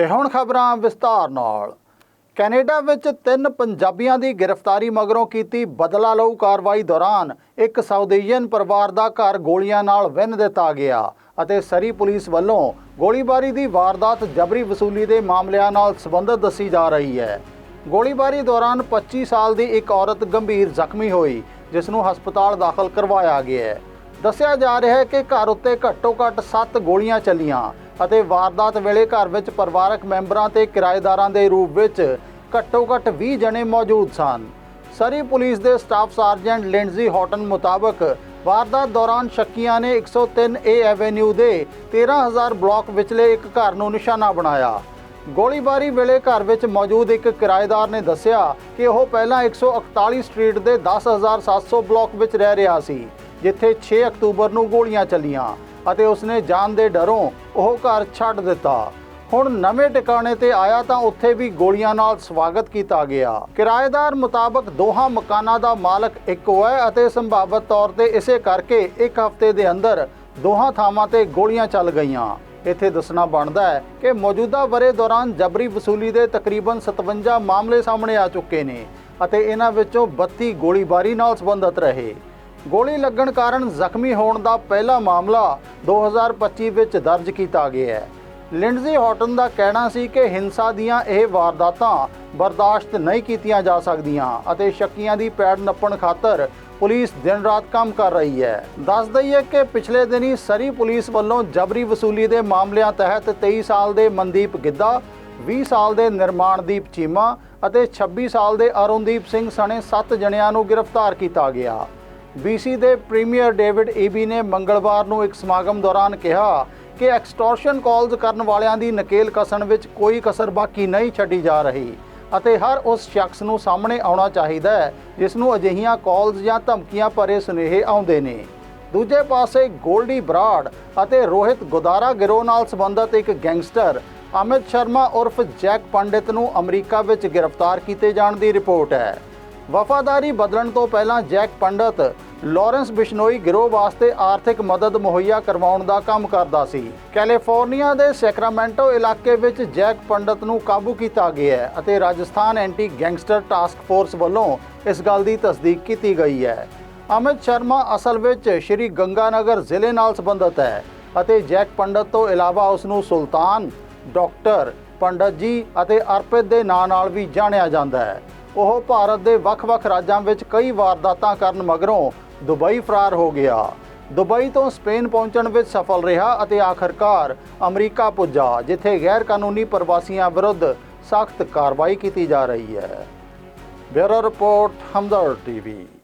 ਤੇ ਹੁਣ ਖਬਰਾਂ ਵਿਸਤਾਰ ਨਾਲ। ਕੈਨੇਡਾ ਵਿੱਚ ਤਿੰਨ ਪੰਜਾਬੀਆਂ ਦੀ ਗ੍ਰਿਫਤਾਰੀ ਮਗਰੋਂ ਕੀਤੀ ਬਦਲਾ ਲਊ ਕਾਰਵਾਈ ਦੌਰਾਨ ਇੱਕ ਸਾਊਦੀਅਨ ਪਰਿਵਾਰ ਦਾ ਘਰ ਗੋਲੀਆਂ ਨਾਲ ਵਿੰਨ ਦਿੱਤਾ ਗਿਆ ਅਤੇ ਸਰੀ ਪੁਲਿਸ ਵੱਲੋਂ ਗੋਲੀਬਾਰੀ ਦੀ ਵਾਰਦਾਤ ਜਬਰੀ ਵਸੂਲੀ ਦੇ ਮਾਮਲਿਆਂ ਨਾਲ ਸੰਬੰਧਿਤ ਦੱਸੀ ਜਾ ਰਹੀ ਹੈ। ਗੋਲੀਬਾਰੀ ਦੌਰਾਨ 25 ਸਾਲ ਦੀ ਇੱਕ ਔਰਤ ਗੰਭੀਰ ਜ਼ਖਮੀ ਹੋਈ, ਜਿਸ ਨੂੰ ਹਸਪਤਾਲ ਦਾਖਲ ਕਰਵਾਇਆ ਗਿਆ ਹੈ। ਦੱਸਿਆ ਜਾ ਰਿਹਾ ਹੈ ਕਿ ਘਰ ਉੱਤੇ ਘੱਟੋ-ਘੱਟ 7 ਗੋਲੀਆਂ ਚੱਲੀਆਂ ਅਤੇ ਵਾਰਦਾਤ ਵੇਲੇ ਘਰ ਵਿੱਚ ਪਰਿਵਾਰਕ ਮੈਂਬਰਾਂ ਤੇ ਕਿਰਾਏਦਾਰਾਂ ਦੇ ਰੂਪ ਵਿੱਚ ਘੱਟੋ-ਘੱਟ 20 ਜਣੇ ਮੌਜੂਦ ਸਨ। ਸਰੀ ਪੁਲਿਸ ਦੇ ਸਟਾਫ ਸਰਜੈਂਟ ਲਿੰਡਜ਼ੀ ਹੌਟਨ ਮੁਤਾਬਕ ਵਾਰਦਾਤ ਦੌਰਾਨ ਸ਼ੱਕੀਆਂ ਨੇ 103 ਏ ਐਵੇਨਿਊ ਦੇ 13000 ਬਲਾਕ ਵਿਚਲੇ ਇੱਕ ਘਰ ਨੂੰ ਨਿਸ਼ਾਨਾ ਬਣਾਇਆ। ਗੋਲੀਬਾਰੀ ਵੇਲੇ ਘਰ ਵਿੱਚ ਮੌਜੂਦ ਇੱਕ ਕਿਰਾਏਦਾਰ ਨੇ ਦੱਸਿਆ ਕਿ ਉਹ ਪਹਿਲਾਂ 141 ਸਟਰੀਟ ਦੇ 10700 ਬਲਾਕ ਵਿੱਚ ਰਹਿ ਰਿਹਾ ਸੀ, ਜਿੱਥੇ 6 ਅਕਤੂਬਰ ਨੂੰ ਗੋਲੀਆਂ ਚੱਲੀਆਂ। ਅਤੇ ਉਸਨੇ ਜਾਨ ਦੇ ਡਰੋਂ ਉਹ ਘਰ ਛੱਡ ਦਿੱਤਾ। ਹੁਣ ਨਵੇਂ ਟਿਕਾਣੇ ਤੇ ਆਇਆ ਤਾਂ ਉੱਥੇ ਵੀ ਗੋਲੀਆਂ ਨਾਲ ਸਵਾਗਤ ਕੀਤਾ ਗਿਆ। ਕਿਰਾਏਦਾਰ ਮੁਤਾਬਕ ਦੋਹਾਂ ਮਕਾਨਾਂ ਦਾ ਮਾਲਕ ਇੱਕੋ ਹੈ ਅਤੇ ਸੰਭਾਵਤ ਤੌਰ ਤੇ ਇਸੇ ਕਰਕੇ ਇੱਕ ਹਫ਼ਤੇ ਦੇ ਅੰਦਰ ਦੋਹਾਂ ਥਾਵਾਂ ਤੇ ਗੋਲੀਆਂ ਚੱਲ ਗਈਆਂ। ਇੱਥੇ ਦੱਸਣਾ ਬਣਦਾ ਹੈ ਕਿ ਮੌਜੂਦਾ ਵਰੇ ਦੌਰਾਨ ਜਬਰੀ ਵਸੂਲੀ ਦੇ ਤਕਰੀਬਨ 57 ਮਾਮਲੇ ਸਾਹਮਣੇ ਆ ਚੁੱਕੇ ਨੇ ਅਤੇ ਇਹਨਾਂ ਵਿੱਚੋਂ 32 ਗੋਲੀਬਾਰੀ ਨਾਲ ਸੰਬੰਧਿਤ ਰਹੇ। ਗੋਲੀ ਲੱਗਣ ਕਾਰਨ ਜ਼ਖਮੀ ਹੋਣ ਦਾ ਪਹਿਲਾ ਮਾਮਲਾ 2025 ਵਿੱਚ ਦਰਜ ਕੀਤਾ ਗਿਆ ਹੈ। ਲਿੰਡਜ਼ੀ ਹੌਟਨ ਦਾ ਕਹਿਣਾ ਸੀ ਕਿ ਹਿੰਸਾ ਦੀਆਂ ਇਹ ਵਾਰਦਾਤਾਂ ਬਰਦਾਸ਼ਤ ਨਹੀਂ ਕੀਤੀਆਂ ਜਾ ਸਕਦੀਆਂ ਅਤੇ ਸ਼ੱਕੀਆਂ ਦੀ ਪੈੜ ਨੱਪਣ ਖਾਤਰ ਪੁਲਿਸ ਦਿਨ ਰਾਤ ਕੰਮ ਕਰ ਰਹੀ ਹੈ। ਦੱਸ ਦਈਏ ਕਿ ਪਿਛਲੇ ਦਿਨੀ ਸਰੀ ਪੁਲਿਸ ਵੱਲੋਂ ਜਬਰੀ ਵਸੂਲੀ ਦੇ ਮਾਮਲਿਆਂ ਤਹਿਤ 23 ਸਾਲ ਦੇ ਮਨਦੀਪ ਗਿੱਧਾ 20 ਸਾਲ ਦੇ ਨਿਰਮਾਣਦੀਪ ਚੀਮਾ ਅਤੇ 26 ਸਾਲ ਦੇ ਅਰੁਣਦੀਪ ਸਿੰਘ ਸਣੇ 7 ਜਣਿਆਂ ਨੂੰ ਗ੍ਰਿਫਤਾਰ ਕੀਤਾ ਗਿਆ। BC ਦੇ ਪ੍ਰੀਮੀਅਰ ਡੇਵਿਡ ਈਬੀ ਨੇ ਮੰਗਲਵਾਰ ਨੂੰ ਇੱਕ ਸਮਾਗਮ ਦੌਰਾਨ ਕਿਹਾ ਕਿ ਐਕਸਟੋਰਸ਼ਨ ਕਾਲਸ ਕਰਨ ਵਾਲਿਆਂ ਦੀ ਨਕੇਲ ਕਸਣ ਵਿੱਚ ਕੋਈ ਕਸਰ ਬਾਕੀ ਨਹੀਂ ਛੱਡੀ ਜਾ ਰਹੀ ਅਤੇ ਹਰ ਉਸ ਸ਼ਖਸ ਨੂੰ ਸਾਹਮਣੇ ਆਉਣਾ ਚਾਹੀਦਾ ਹੈ, ਜਿਸ ਨੂੰ ਅਜਿਹੀਆਂ ਕਾਲਸ ਜਾਂ ਧਮਕੀਆਂ ਭਰੇ ਸੁਨੇਹੇ ਆਉਂਦੇ ਨੇ। ਦੂਜੇ ਪਾਸੇ ਗੋਲਡੀ ਬਰਾਡ ਅਤੇ ਰੋਹਿਤ ਗੋਦਾਰਾ ਗਿਰੋਹ ਨਾਲ ਸੰਬੰਧਿਤ ਇੱਕ ਗੈਂਗਸਟਰ ਅਮਿਤ ਸ਼ਰਮਾ ਉਰਫ ਜੈਕ ਪੰਡਿਤ ਨੂੰ ਅਮਰੀਕਾ ਵਿੱਚ ਗ੍ਰਿਫਤਾਰ ਕੀਤੇ ਜਾਣ ਦੀ ਰਿਪੋਰਟ ਹੈ। ਵਫਾਦਾਰੀ ਬਦਲਣ ਤੋਂ ਪਹਿਲਾਂ ਜੈਕ ਪੰਡਤ ਲਾਰੈਂਸ ਬਿਸ਼ਨੋਈ ਗਿਰੋਹ ਵਾਸਤੇ ਆਰਥਿਕ ਮਦਦ ਮੁਹੱਈਆ ਕਰਵਾਉਣ ਦਾ ਕੰਮ ਕਰਦਾ ਸੀ। ਕੈਲੀਫੋਰਨੀਆ ਦੇ ਸੈਕਰਾਮੈਂਟੋ ਇਲਾਕੇ ਵਿੱਚ ਜੈਕ ਪੰਡਤ ਨੂੰ ਕਾਬੂ ਕੀਤਾ ਗਿਆ ਹੈ ਅਤੇ Rajasthan anti gangster task force ਵੱਲੋਂ ਇਸ ਗੱਲ ਦੀ ਤਸਦੀਕ ਕੀਤੀ ਗਈ ਹੈ। ਅਮਿਤ ਸ਼ਰਮਾ ਅਸਲ ਵਿੱਚ ਸ਼੍ਰੀ ਗੰਗਾਨਗਰ ਜ਼ਿਲ੍ਹੇ ਨਾਲ ਸੰਬੰਧਿਤ ਹੈ ਅਤੇ ਜੈਕ ਪੰਡਤ ਤੋਂ ਇਲਾਵਾ ਉਸ ਨੂੰ ਸੁਲਤਾਨ, ਡਾਕਟਰ, ਪੰਡਤ ਜੀ ਅਤੇ ਅਰਪਿਤ ਦੇ ਨਾਂ ਨਾਲ ਵੀ ਜਾਣਿਆ ਜਾਂਦਾ ਹੈ। ਉਹ ਭਾਰਤ ਦੇ ਵੱਖ-ਵੱਖ ਰਾਜਾਂ ਵਿੱਚ ਕਈ ਵਾਰਦਾਤਾਂ ਕਰਨ ਮਗਰੋਂ ਦੁਬਈ ਫਰਾਰ ਹੋ ਗਿਆ। ਦੁਬਈ ਤੋਂ ਸਪੇਨ ਪਹੁੰਚਣ ਵਿੱਚ ਸਫਲ ਰਿਹਾ ਅਤੇ ਆਖਰਕਾਰ ਅਮਰੀਕਾ ਪੁੱਜਾ, ਜਿੱਥੇ ਗੈਰ ਕਾਨੂੰਨੀ ਪ੍ਰਵਾਸੀਆਂ ਵਿਰੁੱਧ ਸਖਤ ਕਾਰਵਾਈ ਕੀਤੀ ਜਾ ਰਹੀ ਹੈ। Bureau report Hamdard TV.